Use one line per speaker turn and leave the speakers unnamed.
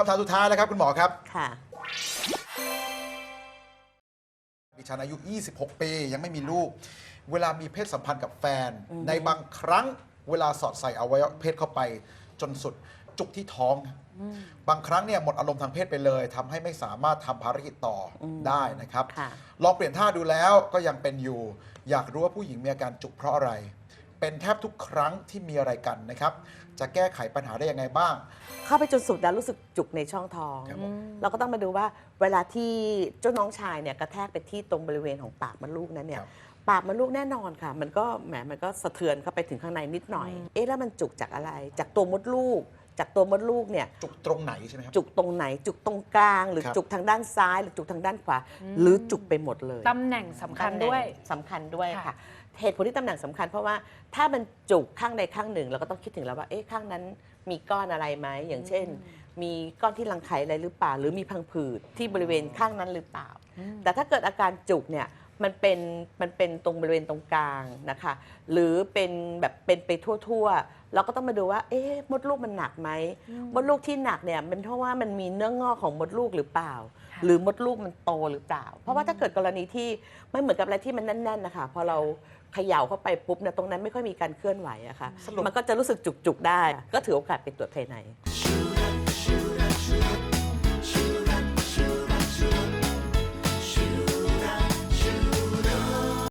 คำถามสุดท้ายแล้วครับคุณหมอครับ
ค่ะ
ดิฉันอายุ 26 ปี ยังไม่มีลูก เวลามีเพศสัมพันธ์กับแฟน
อือฮึ
ในบางครั้งเวลาสอดใส่อวัยวะเพศเข้าไปจนสุดจุกที่ท้องบางครั้งเนี่ยหมดอารมณ์ทางเพศไปเลยทำให้ไม่สามารถทำภารกิจต่ออ
ม
ได้นะครับ
ค่ะ
ลองเปลี่ยนท่าดูแล้วก็ยังเป็นอยู่ อยากรู้ว่าผู้หญิงมีอาการจุกเพราะอะไร เป็นแทบทุกครั้งที่มีอะไรกันนะครับ จะแก้ไขปัญหาได้ยังไงบ้าง
เข้าไปจนสุดแล้วรู้สึกจุกในช่องท้อง
ครับผม
เราก็ต้องมาดูว่าเวลาที่เจ้าน้องชายเนี่ยกระแทกไปที่ตรงบริเวณของปากมดลูกนั้นเนี่ย
ครับ
ปากมดลูกแน่นอนค่ะ มันก็แหมมันก็สะเทือนเข้าไปถึงข้างในนิดหน่อย เอ๊ะแล้วมันจุกจากอะไร จากตัวมดลูก จากตัวมดลูกเนี่ย
จุกตรงไหนใช่ไหมครับ
จุกตรงไหน จุกตรงกลาง หรือ
ครับ
จุกทางด้านซ้าย หรือจุกทางด้านขวา หรือจุกไปหมดเลย
ตำแหน่งสำคัญด้วย
ตำแหน่งสำคัญด้วย
ค่ะ
ค่ะ เหตุผลที่ตำแหน่งสำคัญเพราะว่าถ้ามันจุกข้างใดข้างหนึ่ง เราก็ต้องคิดถึงแล้วว่าเอ๊ะข้างนั้นมีก้อนอะไรไหมอย่างเช่น มีก้อนที่รังไข่อะไรหรือเปล่า หรือมีพังผืดที่บริเวณข้างนั้นหรือเปล่า แต่ถ้าเกิดอาการจุกเนี่ย มันเป็นมันเป็นตรงบริเวณตรงกลางนะคะ หรือเป็นแบบเป็นไปทั่วๆเราก็ต้องมาดูว่า เอ๊ะมดลูกมันหนักไหมมดลูกที่หนักเนี่ยเป็นเพราะว่ามันมีเนื้องอกของมดลูกหรือเปล่า หรือมดลูกมันโตหรือเปล่า เพราะว่าถ้าเกิดกรณีที่ไม่เหมือนกับอะไรที่มันแน่นๆนะคะพอเราเขย่าเข้าไปปุ๊บเนี่ยตรงนั้นไม่ค่อยมีการเคลื่อนไหวอะค่ะ
สรุป
มันก็จะรู้สึกจุกๆได้ ก็ถือโอกาสไปตรวจภายใน